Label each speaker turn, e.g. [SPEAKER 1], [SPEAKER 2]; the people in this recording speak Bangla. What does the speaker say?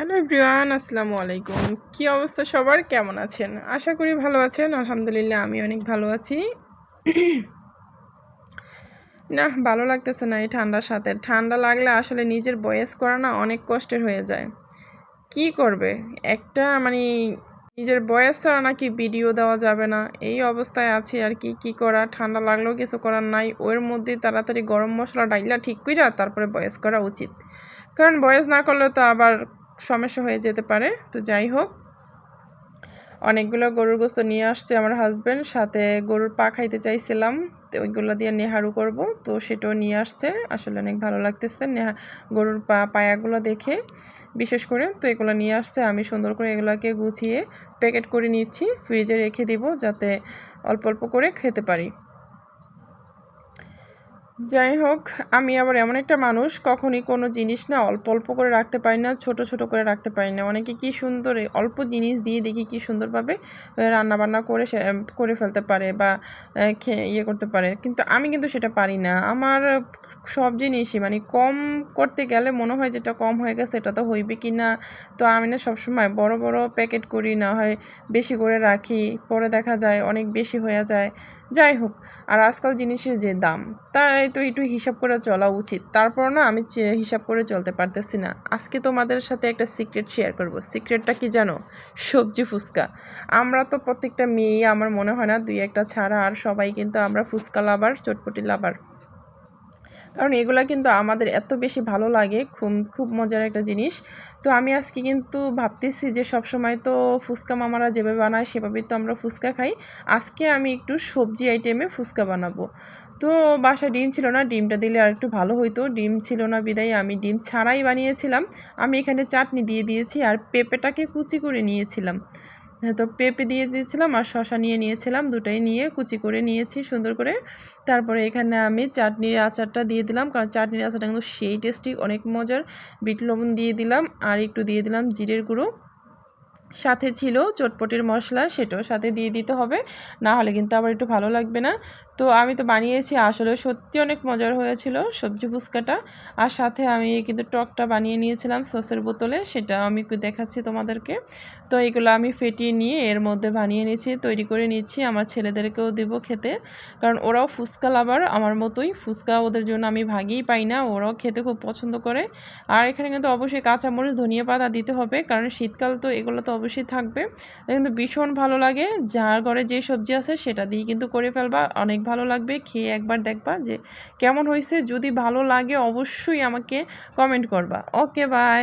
[SPEAKER 1] হ্যালো এভরিওয়ান, আসসালামু আলাইকুম। কি অবস্থা সবার? কেমন আছেন? আশা করি ভালো আছেন, আলহামদুলিল্লাহ আমি অনেক ভালো আছি। না, ভালো লাগতেছে না এই ঠান্ডার সাথে। ঠান্ডা লাগলে আসলে নিজের বয়েস করা না অনেক কষ্টের হয়ে যায়। কি করবে? একটা মানে নিজের বয়স ছাড়া নাকি ভিডিও দেওয়া যাবে না। এই অবস্থায় আছি আর কি কি করা ঠান্ডা লাগলেও কিছু করার নাই। ওর মধ্যে তাড়াতাড়ি গরম মশলা ডাইলা ঠিক কইরা তারপরে বয়স করা উচিত। কারণ বয়স না করলে তো আবার সমস্যা হয়ে যেতে পারে। তো যাই হোক, অনেকগুলো গরুর গোস্ত নিয়ে আসছে আমার হাজব্যান্ড সাথে গরুর পা খাইতে চাইছিলাম, তো ওইগুলো দিয়ে নেহারু করব। তো সেটাও নিয়ে আসছে, আসলে অনেক ভালো লাগতেছে নেহা গরুর পা, পায়াগুলো দেখে। বিশেষ করে তো এগুলো নিয়ে আসছে, আমি সুন্দর করে এগুলোকে গুছিয়ে প্যাকেট করে নিচ্ছি, ফ্রিজে রেখে দিব যাতে অল্প অল্প করে খেতে পারি। যাই হোক, আমি আবার এমন একটা মানুষ, কখনই কোনো জিনিস না অল্প অল্প করে রাখতে পারি না, ছোট ছোট করে রাখতে পারি না। অনেকে কি সুন্দর অল্প জিনিস দিয়ে দেখি কি সুন্দরভাবে রান্নাবান্না করে করে ফেলতে পারে বা খেয়ে ইয়ে করতে পারে। কিন্তু আমি কিন্তু সেটা পারি না। আমার সব জিনিসই মানে কম করতে গেলে মনে হয় যেটা কম হয়ে গেছে এটা তো হইবে কি না, তো আমি না সবসময় বড় বড় প্যাকেট করি, না হয় বেশি করে রাখি, পরে দেখা যায় অনেক বেশি হয়ে যায়। যাই হোক, আর আজকাল জিনিসের যে দাম, তাই তো একটু হিসাব করে চলা উচিত। তারপর না আমি হিসাব করে চলতে পারতেছি না। আজকে তোমাদের সাথে একটা সিক্রেট শেয়ার করব। সিক্রেটটা কি জানো? সবজি ফুচকা। আমরা তো প্রত্যেকটা মেয়েই, আমার মনে হয় না, দুই একটা ছাড়া আর সবাই কিন্তু আমরা ফুচকা লাভার, চটপটি লাভার। কারণ এগুলো কিন্তু আমাদের এত বেশি ভালো লাগে, খুব খুব মজার একটা জিনিস। তো আমি আজকে কিন্তু ভাবতেছি যে সব সময় তো ফুচকা মামারা যেভাবে বানায়, সেভাবেই তো আমরা ফুচকা খাই। আজকে আমি একটু সবজি আইটেমে ফুচকা বানাবো। তো বাসায় ডিম ছিল না ডিমটা দিলে আর একটু ভালো হইতো। ডিম ছিল না বিদায় আমি ডিম ছাড়াই বানিয়েছিলাম। আমি এখানে চাটনি দিয়ে দিয়েছি আর পেঁপেটাকে কুচি করে নিয়েছিলাম। হ্যাঁ, তো পেঁপে দিয়ে দিয়েছিলাম আর শশা নিয়ে নিয়েছিলাম দুটাই নিয়ে কুচি করে নিয়েছি সুন্দর করে। তারপরে এখানে আমি চাটনির আচারটা দিয়ে দিলাম কারণ চাটনির আচারটা কিন্তু সেই টেস্টি অনেক মজার। বিট লবণ দিয়ে দিলাম আর একটু দিয়ে দিলাম জিরের গুঁড়ো। সাথে ছিল চটপটির মশলা, সেটাও সাথে দিয়ে দিতে হবে। না হলে কিন্তু আবার একটু ভালো লাগবে না। তো আমি তো বানিয়েছি, আসলে সত্যি অনেক মজার হয়েছিল সবজি ফুচকাটা। আর সাথে আমি কিন্তু টকটা বানিয়ে নিয়েছিলাম সসের বোতলে, সেটা আমি দেখাচ্ছি তোমাদেরকে। তো এগুলো আমি ফেটিয়ে নিয়ে এর মধ্যে বানিয়ে নিয়েছি, তৈরি করে নিচ্ছি। আমার ছেলেদেরকেও দিব খেতে, কারণ ওরাও ফুচকা লাভার, আমার মতোই। ফুচকা ওদের জন্য আমি ভাগেই পাই না, ওরাও খেতে খুব পছন্দ করে। আর এখানে কিন্তু অবশ্যই কাঁচামরিচ, ধনিয়া পাতা দিতে হবে, কারণ শীতকাল তো এগুলো তো অবশ্যই থাকবে। কিন্তু ভীষণ ভালো লাগে। যার ঘরে যে সবজি আছে সেটা দিয়ে কিন্তু করে ফেলবা। অনেক ভালো লাগবে। খেয়ে একবার দেখবা যে কেমন হয়েছে। যদি ভালো লাগে অবশ্যই আমাকে কমেন্ট করবা। Okay bye